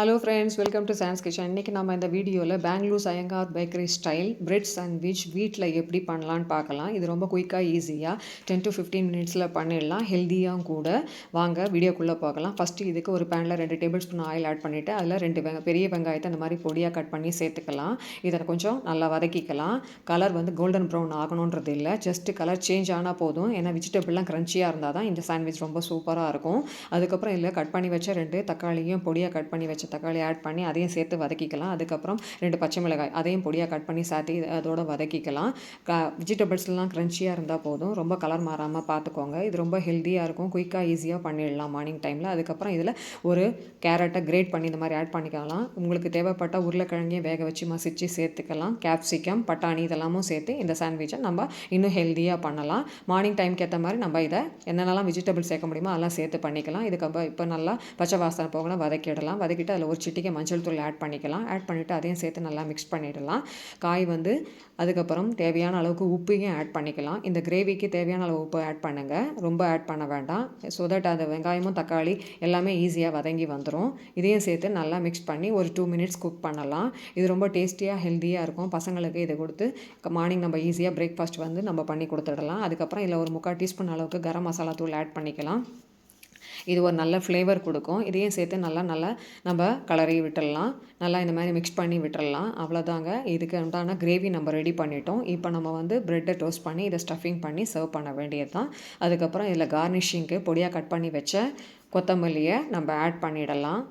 Hello friends welcome to chance kitchen இன்றைக்கி நம்ம இந்த வீடியோவில் Bangalore Iyengar bakery style bread sandwich வீட்டில் எப்படி பண்ணலான்னு பார்க்கலாம். இது ரொம்ப குயிக்காக ஈஸியாக டென் டு ஃபிஃப்டீன் மினிட்ஸில் பண்ணிடலாம். ஹெல்த்தியாகவும் கூட. வாங்க வீடியோக்குள்ளே பார்க்கலாம். ஃபஸ்ட்டு இதுக்கு ஒரு பேனில் ரெண்டு டேபிள் ஸ்பூன் ஆயில் ஆட் பண்ணிவிட்டு அதில் ரெண்டு வெங்க பெரிய வெங்காயத்தை அந்த மாதிரி பொடியாக கட் பண்ணி சேர்த்துக்கலாம். இதை கொஞ்சம் நல்லா வதக்கிக்கலாம். கலர் வந்து கோல்டன் ப்ரௌன் ஆகணுன்றது இல்லை. ஜஸ்ட்டு கலர் சேஞ்ச் ஆனால் போதும். ஏன்னா வெஜிடபிள்லாம் க்ரன்ச்சியாக இருந்தால் தான் இந்த சாண்ட்விச் ரொம்ப சூப்பராக இருக்கும். அதுக்கப்புறம் இதில் கட் பண்ணி வச்ச ரெண்டு தக்காளியும் பொடியாக கட் பண்ணி வச்ச வச்ச தக்காளி ஆட் பண்ணி அதையும் சேர்த்து வதக்கிக்கலாம். அதுக்கப்புறம் ரெண்டு பச்சை மிளகாய் அதையும் பொடியாக கட் பண்ணி சாத்தி அதோட வதக்கிக்கலாம். க வெஜிடபிள்ஸ்லாம் க்ரன்ச்சியாக இருந்தால் போதும். ரொம்ப கலர் மாறாமல் பார்த்துக்கோங்க இது ரொம்ப ஹெல்த்தியாக இருக்கும். குயிக்காக ஈஸியாக பண்ணிடலாம் மார்னிங் டைமில் அதுக்கப்புறம் இதில் ஒரு கேரட்டை கிரேட் பண்ணி இந்த மாதிரி ஆட் பண்ணிக்கலாம். உங்களுக்கு தேவைப்பட்ட உருளைக்கிழங்கையும் வேக வச்சு மசிச்சு சேர்த்துக்கலாம். கேப்சிகம் பட்டாணி இதெல்லாமும் சேர்த்து இந்த சாண்ட்விச்சை நம்ம இன்னும் ஹெல்த்தியாக பண்ணலாம். மார்னிங் டைம்க்கு ஏற்ற மாதிரி நம்ம இதை என்னென்னலாம் வெஜிடபிள் சேர்க்க முடியுமோ அதெல்லாம் சேர்த்து பண்ணிக்கலாம். இதுக்கப்புறம் இப்போ நல்லா பச்சை வாசனை போகணும். வதக்கிடலாம். வதக்கிட்டு பண்ணிவிட்டு அதில் ஒரு சிட்டிக்கை மஞ்சள் தூள் ஆட் பண்ணிக்கலாம். ஆட் பண்ணிவிட்டு அதையும் சேர்த்து நல்லா மிக்ஸ் பண்ணிடலாம். காய் வந்து அதுக்கப்புறம் தேவையான அளவுக்கு உப்பையும் ஆட் பண்ணிக்கலாம். இந்த கிரேவிக்கு தேவையான அளவு உப்பு ஆட் பண்ணுங்கள் ரொம்ப ஆட் பண்ண வேண்டாம். ஸோ தட் அந்த வெங்காயமும் தக்காளி எல்லாமே ஈஸியாக வதங்கி வந்துடும் இதையும் சேர்த்து நல்லா மிக்ஸ் பண்ணி ஒரு டூ மினிட்ஸ் குக் பண்ணலாம். இது ரொம்ப டேஸ்டியாக ஹெல்த்தியாக இருக்கும். பசங்களுக்கு இதை கொடுத்து மார்னிங் நம்ம ஈஸியாக பிரேக்ஃபாஸ்ட் வந்து நம்ம பண்ணி கொடுத்துடலாம். அதுக்கப்புறம் இதில் ஒரு முக்கால் டீஸ்பூன் அளவுக்கு கரம் மசாலா தூள் ஆட் பண்ணிக்கலாம். இது ஒரு நல்ல ஃப்ளேவர் கொடுக்கும். இதையும் சேர்த்து நல்லா நல்லா நம்ம கலரி விட்டுடலாம். நல்லா இந்த மாதிரி மிக்ஸ் பண்ணி விட்டுடலாம். அவ்வளோதாங்க இதுக்கு உண்டான கிரேவி நம்ம ரெடி பண்ணிட்டோம். இப்போ நம்ம வந்து ப்ரெட்டை டோஸ்ட் பண்ணி இதை ஸ்டஃபிங் பண்ணி சர்வ் பண்ண வேண்டியது தான் அதுக்கப்புறம் இதில் கார்னிஷிங்க்கு பொடியாக கட் பண்ணி வச்ச கொத்தமல்லியை நம்ம ஆட் பண்ணிடலாம்.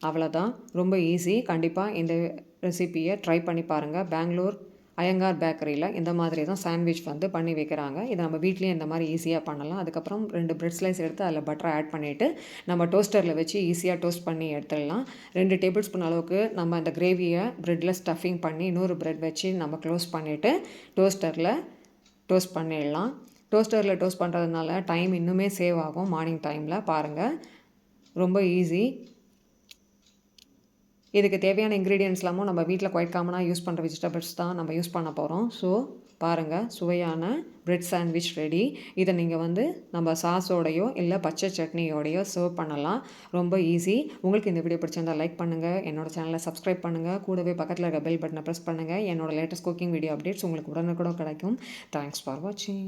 அவ்வளோதான் ரொம்ப ஈஸி கண்டிப்பாக இந்த ரெசிப்பியை ட்ரை பண்ணி பாருங்கள் பெங்களூர் அயங்கார் பேக்கரியில் இந்த மாதிரி தான் சாண்ட்விச் வந்து பண்ணி வைக்கிறாங்க. இதை நம்ம வீட்லேயே இந்த மாதிரி ஈஸியாக பண்ணலாம். அதுக்கப்புறம் ரெண்டு பிரெட் ஸ்லைஸ் எடுத்து அதில் பட்டரை ஆட் பண்ணிவிட்டு நம்ம டோஸ்டரில் வச்சு ஈஸியாக டோஸ்ட் பண்ணி எடுத்துடலாம். ரெண்டு டேபிள் ஸ்பூன் அளவுக்கு நம்ம அந்த கிரேவியை ப்ரெட்டில் ஸ்டஃபிங் பண்ணி இன்னொரு ப்ரெட் வச்சு நம்ம க்ளோஸ் பண்ணிவிட்டு டோஸ்டரில் டோஸ்ட் பண்ணிடலாம். டோஸ்டரில் டோஸ்ட் பண்ணுறதுனால டைம் இன்னுமே சேவ் ஆகும். மார்னிங் டைமில் பாருங்கள் ரொம்ப ஈஸி இதுக்கு தேவையான இன்க்ரீடியன்ஸ்லாமும் நம்ம வீட்டில் குவைட் காமனாக யூஸ் பண்ணுற வெஜிடபிள்ஸ் தான் நம்ம யூஸ் பண்ண போகிறோம் ஸோ பாருங்கள் சுவையான பிரெட் சாண்ட்விச் ரெடி இதை நீங்கள் வந்து நம்ம சாஸோடையோ இல்லை பச்சை சட்னியோடையோ சர்வ் பண்ணலாம். ரொம்ப ஈஸி உங்களுக்கு இந்த வீடியோ பிடிச்சிருந்தால் லைக் பண்ணுங்கள் என்னோட சேனலை சப்ஸ்கிரைப் பண்ணுங்கள் கூடவே பக்கத்தில் இருக்க பெல் பட்டனை ப்ரெஸ் பண்ணுங்கள் என்னோடய லேட்டஸ்ட் குக்கிங் வீடியோ அப்டேட்ஸ் உங்களுக்கு உடனுக்குடன் கிடைக்கும். தேங்க்ஸ் ஃபார் வாட்சிங்